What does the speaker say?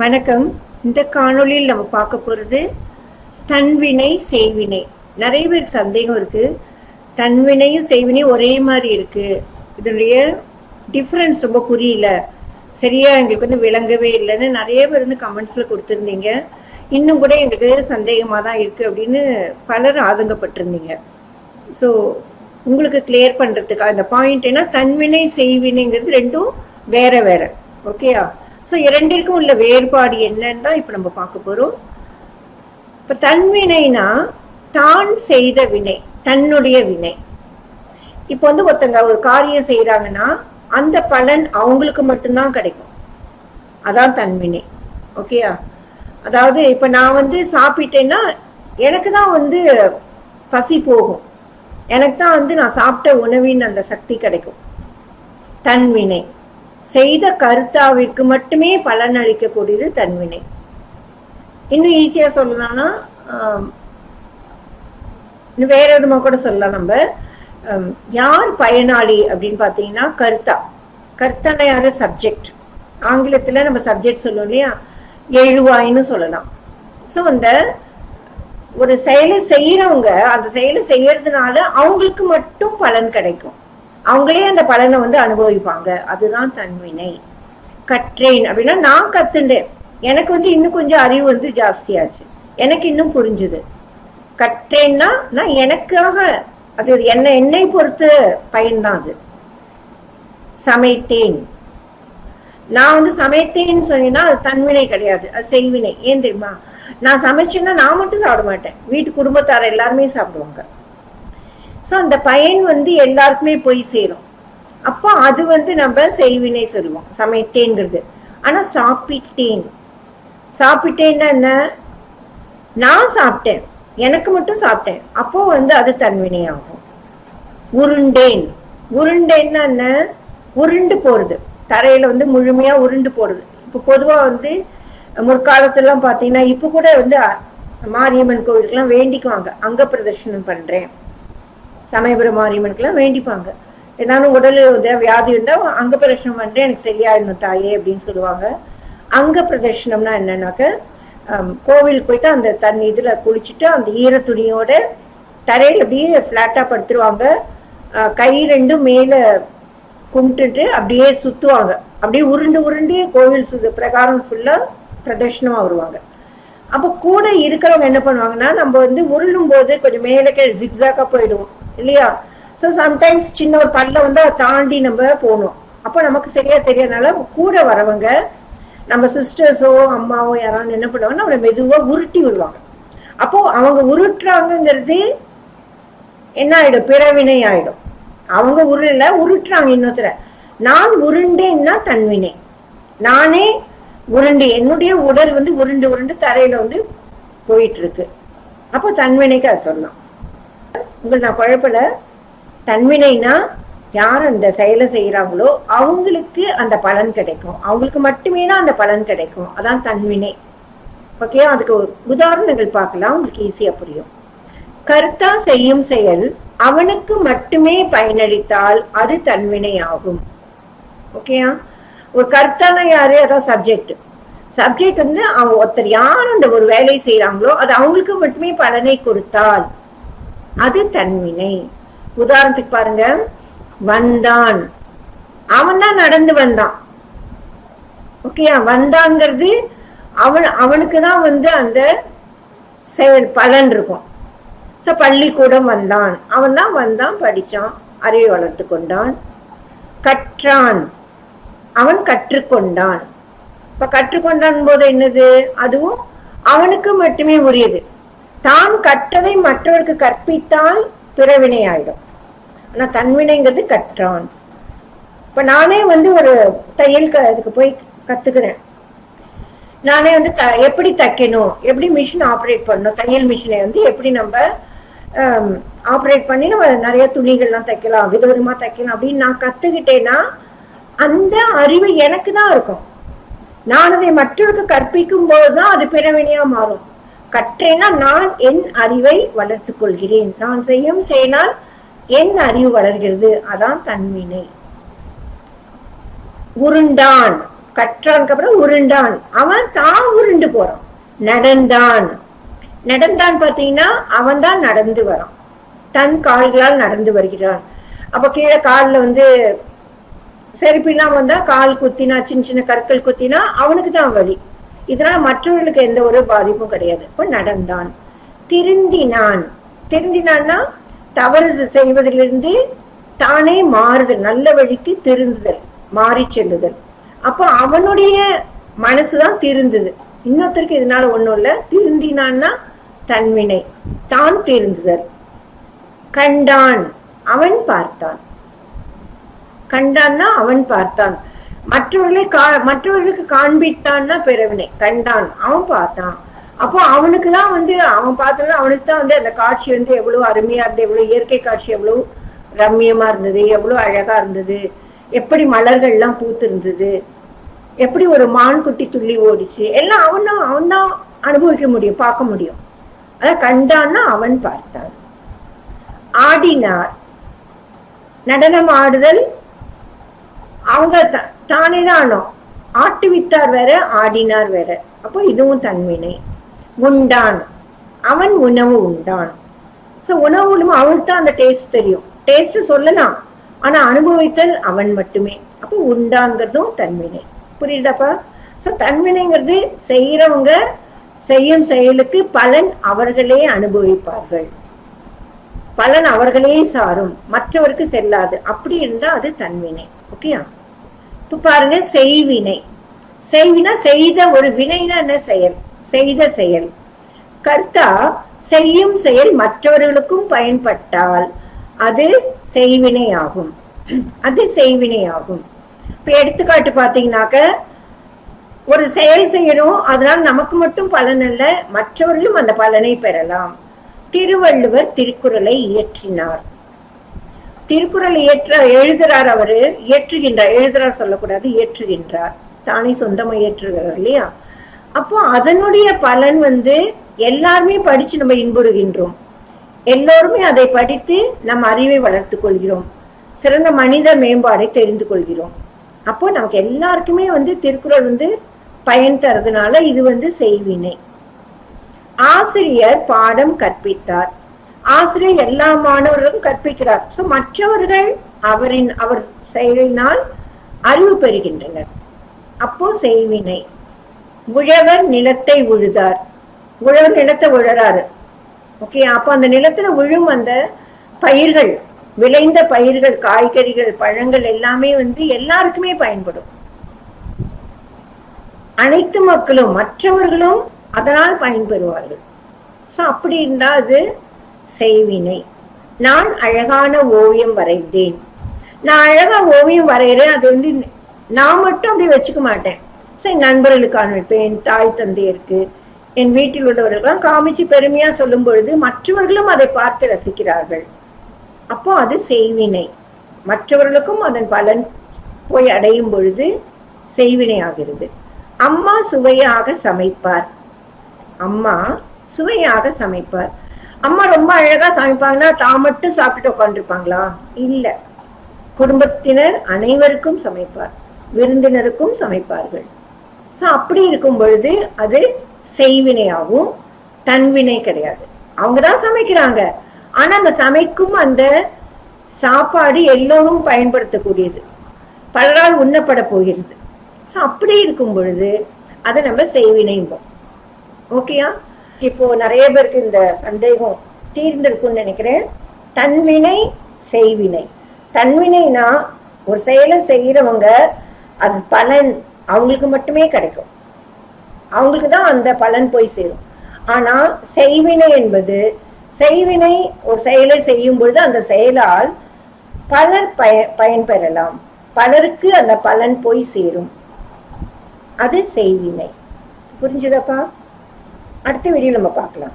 வணக்கம். இந்த காணொளியில் நம்ம பார்க்க போகிறது தன்வினை செய்வினை. நிறைய பேருக்கு சந்தேகம் இருக்கு. தன்வினையும் செய்வினையும் ஒரே மாதிரி இருக்கு. இதனுடைய டிஃப்ரென்ஸ் ரொம்ப புரியல. சரியா எங்களுக்கு வந்து விளங்கவே இல்லைன்னு நிறைய பேர் வந்து கமெண்ட்ஸ்ல கொடுத்துருந்தீங்க. இன்னும் கூட எங்களுக்கு சந்தேகமாக தான் இருக்கு அப்படின்னு பலர் ஆதங்கப்பட்டிருந்தீங்க. ஸோ உங்களுக்கு கிளியர் பண்ணுறதுக்கு அந்த பாயிண்ட் என்ன தன்வினை செய்வினைங்கிறது ரெண்டும் வேற வேற. ஓகேயா ஸோ இரண்டிற்கும் உள்ள வேறுபாடு என்னன்னு தான் இப்போ நம்ம பார்க்க போகிறோம் இப்போ தன்வினைனா தான் செய்த வினை தன்னுடைய வினை. இப்போ வந்து ஒருத்தங்க ஒரு காரியம் செய்கிறாங்கன்னா அந்த பலன் அவங்களுக்கு மட்டும்தான் கிடைக்கும். அதான் தன்வினை ஓகேயா அதாவது இப்போ நான் வந்து சாப்பிட்டேன்னா எனக்கு தான் வந்து பசி போகும். எனக்கு தான் வந்து நான் சாப்பிட்ட உணவின் அந்த சக்தி கிடைக்கும். தன்வினை செய்த கருத்தாவிற்கு மட்டுமே பலன் அளிக்கக்கூடியது தன்வினை. இன்னும் ஈஸியா சொல்லலாம்னா வேற விதமா கூட சொல்லலாம் நம்ம. யார் பயனாளி அப்படின்னு பார்த்தீங்கன்னா கர்த்தா. கர்த்தான யாரு? சப்ஜெக்ட் ஆங்கிலத்துல நம்ம சப்ஜெக்ட் சொல்லுவோம் இல்லையா? எழுவாய்ன்னு சொல்லலாம். ஸோ அந்த ஒரு செயலை செய்யறவங்க அந்த செயலை செய்யறதுனால அவங்களுக்கு மட்டும் பலன் கிடைக்கும். அவங்களே அந்த பலனை வந்து அனுபவிப்பாங்க. அதுதான் தன்வினை. கற்றேன் அப்படின்னா நான் கத்துண்டேன். எனக்கு வந்து இன்னும் கொஞ்சம் அறிவு வந்து ஜாஸ்தியாச்சு. எனக்கு இன்னும் புரிஞ்சுது. கற்றேன்னா நான் எனக்காக அது என்ன என்னை பொறுத்து பயன்தான் அது. சமைத்தேன். நான் வந்து சமைத்தேன்னு சொன்னீங்கன்னா அது தன்வினை கிடையாது. அது செய்வினை. ஏன் தெரியுமா? நான் சமைச்சேன்னா நான் மட்டும் சாப்பிட மாட்டேன். வீட்டு குடும்பத்தார் எல்லாருமே சாப்பிடுவாங்க. ஸோ அந்த பயன் வந்து எல்லாருக்குமே போய் சேரும். அப்போ அது வந்து நம்ம செய்வினை சொல்லுவோம். சமைத்தேங்கிறது ஆனால் சாப்பிட்டேன். சாப்பிட்டேன்னா என்ன? நான் சாப்பிட்டேன். எனக்கு மட்டும் சாப்பிட்டேன். அப்போ வந்து அது தன்வினை ஆகும் உருண்டேன். உருண்டேன்னா என்ன? உருண்டு போறது. தரையில வந்து முழுமையா உருண்டு போடுது இப்போ பொதுவாக வந்து முற்காலத்துலாம் பார்த்தீங்கன்னா இப்போ கூட வந்து மாரியம்மன் கோவிலுக்கெல்லாம் வேண்டிக்குவாங்க. அங்க பிரதர்ஷனம் பண்றேன். சமயபுரம் மாரியம்மனுக்கெல்லாம் வேண்டிப்பாங்க. ஏதாவது உடல் வியாதி இருந்தால் அங்க பிரதர்ஷனம் பண்ணிட்டு எனக்கு சரியாயிடணும் தாயே அப்படின்னு சொல்லுவாங்க. அங்க பிரதர்ஷனம்னா என்னன்னாக்க கோவில் கோவிலுக்கு போயிட்டு அந்த தண்ணி இதில் குளிச்சுட்டு அந்த ஈர துணியோட தரையில் அப்படியே ஃப்ளாட்டாக படுத்துருவாங்க. கை ரெண்டும் மேலே கும்பிட்டுட்டு அப்படியே சுற்றுவாங்க அப்படியே உருண்டு உருண்டு கோவில் சு பிரகாரம் ஃபுல்லாக பிரதர்ஷனமாக வருவாங்க. அப்போ கூட இருக்கிறவங்க என்ன பண்ணுவாங்கன்னா நம்ம வந்து உருளும் போது கொஞ்சம் மேலே ஜிக்ஸாக்கா போயிடுவோம். இல்லையா? ஸோ சம்டைம்ஸ் சின்ன ஒரு பல்ல வந்து அதை தாண்டி நம்ம போகணும். அப்போ நமக்கு சரியா தெரியாதனால கூட வரவங்க நம்ம சிஸ்டர்ஸோ அம்மாவோ யாராவது என்ன பண்ணுவாங்கன்னா அவளை மெதுவா உருட்டி விடுவாங்க. அப்போ அவங்க உருட்டுறாங்கங்கிறது என்ன ஆயிடும்? பிறவினை ஆயிடும். அவங்க உருள உருட்டுறாங்க இன்னொருத்தர. நான் உருண்டேன்னா தன்வினை. நானே உருண்டு என்னுடைய உடல் வந்து உருண்டு உருண்டு தரையில வந்து போயிட்டு இருக்கு. அப்போ தன்வினைக்கு அது சொல்லலாம் உங்களை நான் குழப்பல. தன்வினைனா யார் அந்த செயலை செய்யறாங்களோ அவங்களுக்கு அந்த பலன் கிடைக்கும். அவங்களுக்கு மட்டுமே தான் அந்த பலன் கிடைக்கும். அதான் தன்வினை. ஓகே அதுக்கு ஒரு உதாரணங்கள் பார்க்கலாம். உங்களுக்கு ஈஸியா புரியும். கர்த்தா செய்யும் செயல் அவனுக்கு மட்டுமே பயனளித்தால் அது தன்வினை ஆகும். ஓகேயா ஒரு கர்த்தானா யாரு? அதான் சப்ஜெக்ட் சப்ஜெக்ட் வந்து அவன் ஒருத்தர் யார் அந்த ஒரு வேலையை செய்யறாங்களோ அது அவங்களுக்கு மட்டுமே பலனை கொடுத்தால் அது தன்வினை. உதாரணத்துக்கு பாருங்க வந்தான். அவன் தான் நடந்து வந்தான். ஓகேயா வந்தாங்கிறது அவன் அவனுக்கு தான் வந்து அந்த செயல் பலன் இருக்கும். ஸோ பள்ளிக்கூடம் வந்தான். அவன் தான் வந்தான் படிச்சான் அறிவை வளர்த்து கொண்டான். கற்றான். அவன் கற்றுக்கொண்டான். இப்ப கற்றுக்கொண்டான் போது என்னது? அதுவும் அவனுக்கு மட்டுமே உரியது. தான் கற்றதை மற்றவருக்கு கற்பித்தால் பிறவினை ஆயிடும். ஆனா தன்வினைங்கிறது கற்றான். இப்ப நானே வந்து ஒரு தையல் க இதுக்கு போய் கத்துக்கிறேன். நானே வந்து த எப்படி தைக்கணும் எப்படி மிஷின் ஆப்ரேட் பண்ணணும் தையல் மிஷினை வந்து எப்படி நம்ம ஆப்ரேட் பண்ணி நம்ம நிறைய துணிகள்லாம் தைக்கலாம் விதவிதமா தைக்கலாம் அப்படின்னு நான் கத்துக்கிட்டேன்னா அந்த அறிவு எனக்கு தான் இருக்கும். நான் அதை மற்றவருக்கு கற்பிக்கும் போது தான் அது பிறவினையா மாறும். கற்றேன்னா நான் என் அறிவை வளர்த்துக் கொள்கிறேன் நான் செய்யும் செயலால் என் அறிவு வளர்கிறது. அதான் தன்வினை. உருண்டான். கற்றானுக்கு அப்புறம் உருண்டான். அவன் தான் உருண்டு போறான். நடந்தான். நடந்தான் பாத்தீங்கன்னா அவன் தான் நடந்து வரான். தன் கால்களால் நடந்து வருகிறான். அப்ப கீழே கால்ல வந்து செருப்பிலாம் வந்தா கால் குத்தினா சின்ன சின்ன கற்கள் குத்தினா அவனுக்கு தான் வலி. இதனால மற்றவர்களுக்கு எந்த ஒரு பாதிப்பும் கிடையாது. இப்ப நடந்தான். திருந்தினான். திருந்தினான்னா தவறு செய்வதிலிருந்து தானே மாறுதல் நல்ல வழிக்கு திருந்துதல் மாறி செல்லுதல். அப்போ அவனுடைய மனசுதான் திருந்துது. இன்னொருத்தருக்கு இதனால ஒண்ணும் இல்ல. திருந்தினான்னா தன்வினை தான் திருந்துதல். கண்டான். அவன் பார்த்தான். கண்டான்னா அவன் பார்த்தான். மற்றவர்களை கா மற்றவர்களுக்கு காண்பித்தான்னா பிறவினை. கண்டான். அவன் பார்த்தான். அப்போ அவனுக்கு தான் வந்து அவன் பார்த்தோம்னா அவனுக்கு தான் வந்து அந்த காட்சி வந்து எவ்வளவு அருமையா இருந்தது எவ்வளவு இயற்கை காட்சி எவ்வளவு ரம்மியமா இருந்தது எவ்வளவு அழகா இருந்தது எப்படி மலர்கள்லாம் பூத்து இருந்தது எப்படி ஒரு மான் குட்டி துள்ளி ஓடிச்சு எல்லாம் அவன் தான் அவன் தான் அனுபவிக்க முடியும் பார்க்க முடியும். அதான் கண்டான்னா அவன் பார்த்தான். ஆடினார். நடனம் ஆடுதல் அவங்க த- தானே தான் ஆட்டுவித்தார் வேற ஆடினார் வேற. அப்போ இதுவும் தன்வினை. உண்டான். அவன் உணவு உண்டான். ஸோ உணவு உண்மை அவனுக்கு தான் அந்த டேஸ்ட் தெரியும். டேஸ்ட் சொல்லலாம். ஆனா அனுபவித்தல் அவன் மட்டுமே. அப்போ உண்டாங்கிறதும் தன்வினை. புரியுதாப்பா ஸோ தன்வினைங்கிறது செய்யறவங்க செய்யும் செயலுக்கு பலன் அவர்களே அனுபவிப்பார்கள். பலன் அவர்களே சாரும். மற்றவருக்கு செல்லாது. அப்படி இருந்தா அது தன்வினை. ஓகேயா? இப்ப பாருங்க செய்வினை. செய்வினா செய்த ஒரு வினைனா என்ன செயல்? செய்த செயல். கர்த்தா செய்யும் செயல் மற்றவர்களுக்கும் பயன்பட்டால் அது செய்வினை ஆகும் அது செய்வினை ஆகும் இப்ப எடுத்துக்காட்டு பாத்தீங்கன்னாக்க ஒரு செயல் செய்யணும் அதனால நமக்கு மட்டும் பலன் அல்ல மற்றவர்களும் அந்த பலனை பெறலாம். திருவள்ளுவர் திருக்குறளை இயற்றினார். திருக்குறள் இயற்ற எழுதுறார் அவரு. இயற்றுகின்றார். எழுதுறார் சொல்லக்கூடாது இயற்றுகின்றார். தானே சொந்தமா இயற்றுகிறார் இல்லையா? அப்போ அதனுடைய பலன் வந்து எல்லாருமே படிச்சு நம்ம இன்புறுகின்றோம். எல்லோருமே அதை படித்து நம் அறிவை வளர்த்துக் கொள்கிறோம். சிறந்த மனித மேம்பாடை தெரிந்து கொள்கிறோம். அப்போ நமக்கு எல்லாருக்குமே வந்து திருக்குறள் வந்து பயன் தரதுனால இது வந்து செய்வினை. ஆசிரியர் பாடம் கற்பித்தார். ஆசிரியர் எல்லா மாணவர்களுக்கும் கற்பிக்கிறார். சோ மற்றவர்கள் அவரின் அவர் செயலினால் அறிவு பெறுகின்றனர். அப்போ செய்வினை. உழவர் நிலத்தை உழுதார். உழவர் நிலத்தை உழறாரு. ஓகே அப்போ அந்த நிலத்துல விழும் அந்த பயிர்கள் விளைந்த பயிர்கள் காய்கறிகள் பழங்கள் எல்லாமே வந்து எல்லாருக்குமே பயன்படும். அனைத்து மக்களும் மற்றவர்களும் அதனால் பயன்பெறுவார்கள். சோ அப்படி இருந்தால் அது செய்வினை. நான் அழகான ஓவியம் வரைந்தேன். நான் அழகா ஓவியம் வரைகிறேன். அது வந்து நான் மட்டும் அப்படி வச்சுக்க மாட்டேன். சரி நண்பர்களுக்கு காண்பிப்பேன் என் தாய் தந்தையருக்கு என் வீட்டில் உள்ளவர்களுக்கெல்லாம் காமிச்சு பெருமையா சொல்லும் பொழுது மற்றவர்களும் அதை பார்த்து ரசிக்கிறார்கள். அப்போ அது செய்வினை. மற்றவர்களுக்கும் அதன் பலன் போய் அடையும் பொழுது செய்வினை ஆகிறது அம்மா சுவையாக சமைப்பார். அம்மா சுவையாக சமைப்பார். அம்மா ரொம்ப அழகா சமைப்பாங்கன்னா தான் மட்டும் சாப்பிட்டு உட்காந்துருப்பாங்களா இல்ல. குடும்பத்தினர் அனைவருக்கும் சமைப்பார். விருந்தினருக்கும் சமைப்பார்கள். ஸோ அப்படி இருக்கும் பொழுது அது செய்வினையாகவும் தன்வினை கிடையாது. அவங்க தான் சமைக்கிறாங்க. ஆனா அந்த சமைக்கும் அந்த சாப்பாடு எல்லோரும் பயன்படுத்தக்கூடியது. பலரால் உண்ணப்பட போகிறது. ஸோ அப்படி இருக்கும் பொழுது அதை நம்ம செய்வினைம்போம். ஓகேயா இப்போ நிறைய பேருக்கு இந்த சந்தேகம் தீர்ந்திருக்கும்னு நினைக்கிறேன். தன்வினை செய்வினை. தன்வினைனா ஒரு செயலை செய்யறவங்க அது பலன் அவங்களுக்கு மட்டுமே கிடைக்கும். அவங்களுக்கு தான் அந்த பலன் போய் சேரும். ஆனா செய்வினை என்பது செய்வினை ஒரு செயலை செய்யும் பொழுது அந்த செயலால் பலர் பய பயன்பெறலாம். பலருக்கு அந்த பலன் போய் சேரும். அது செய்வினை. புரிஞ்சுதாப்பா? அடுத்த வீடியோ நம்ம பார்க்கலாம்.